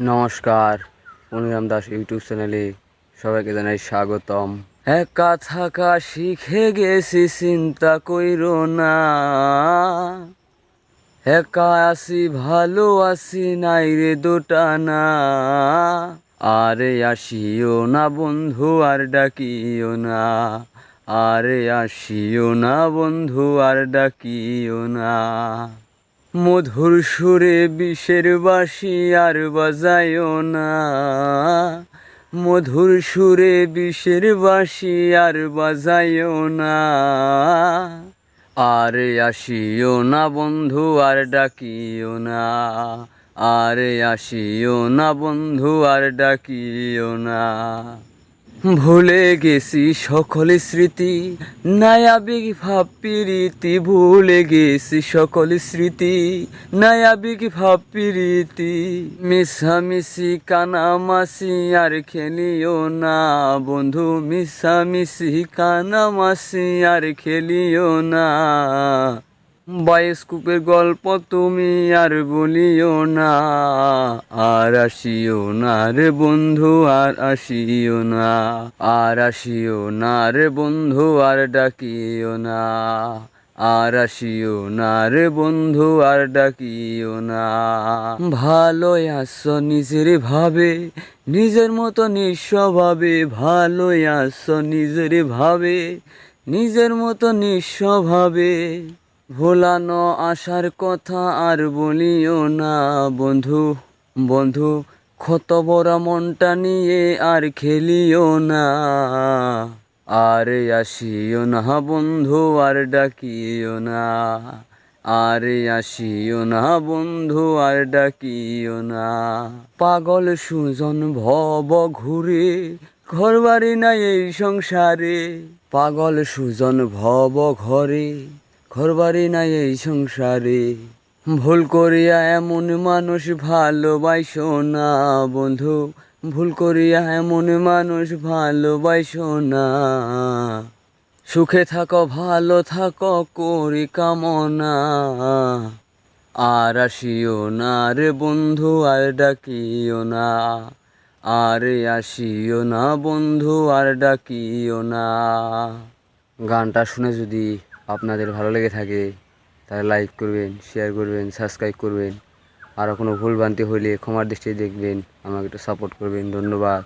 নমস্কার মনিরাম দাস ইউটিউব চ্যানেলে সবাইকে জানাই স্বাগতম। একা থাকা শিখে গেছি, চিন্তা কইর না। একা আসি ভালো আসি নাই রে দুটা না। আরে আসিও না বন্ধু, আর ডাকিও না। আরে আসিও না বন্ধু, আর ডাকিও না। মধুর সুরে বিষের বাঁশি আর বাজায়ও না। মধুর সুরে বিষের বাঁশি আর বাজায়ও না। আরে আসিও না বন্ধু, আর ডাকিও না। আরে আসিও না বন্ধু, আর ডাকিও না। ভুলে গেছি সকল স্মৃতি নায়াবিক ভাব প্রীতি ভুলে গেছি সকল স্মৃতি নায়াবিক ভাব প্রীতি মিশামিশি কানামাসি আর খেলিও না বন্ধু, মিশামিশি কানামাসি আর খেলিও না। বায়োস্কোপের গল্প তুমি আর বলিও না, আর আসিও না রে বন্ধু, আর আসিও না, আর আসিও না রে বন্ধু, আর ডাকিও না, আর আসিও না রে বন্ধু, আর ডাকিও না। ভালোই আছো নিজের ভাবে, নিজের মতো নিঃস্বভাবে, ভালোই আছো নিজের ভাবে, নিজের মতো নিঃস্বভাবে। ভোলানো আসার কথা আর বলিও না, বন্ধু বন্ধু, ক্ষত বড় মনটা নিয়ে আর খেলিও না। আরে আসিও না বন্ধু, আর ডাকিও না। আরে আসিও না বন্ধু, আর ডাকিও না। পাগল সুজন ভব ঘুরে ঘর বাড়ি নাই এই সংসারে। পাগল সুজন ভব ঘরে ঘর বাড়ি নাই এই সংসারে। ভুল করিয়া এমন মানুষ ভালোবাসো না, বন্ধু। ভুল করিয়া এমন মানুষ ভালোবাসো না। সুখে থাকো, ভালো থাকো, করি কামনা। আর আসিও না রে বন্ধু, আর ডাকিও না। আরে আসিও না বন্ধু, আর ডাকিও না। গানটা শুনে যদি আপনাদের ভালো লেগে থাকে, তাহলে লাইক করবেন শেয়ার করবেন সাবস্ক্রাইব করবেন। আরও কোনো ভুলভ্রান্তি হলে ক্ষমার দৃষ্টি দেখবেন, আমাকে একটু সাপোর্ট করবেন। ধন্যবাদ।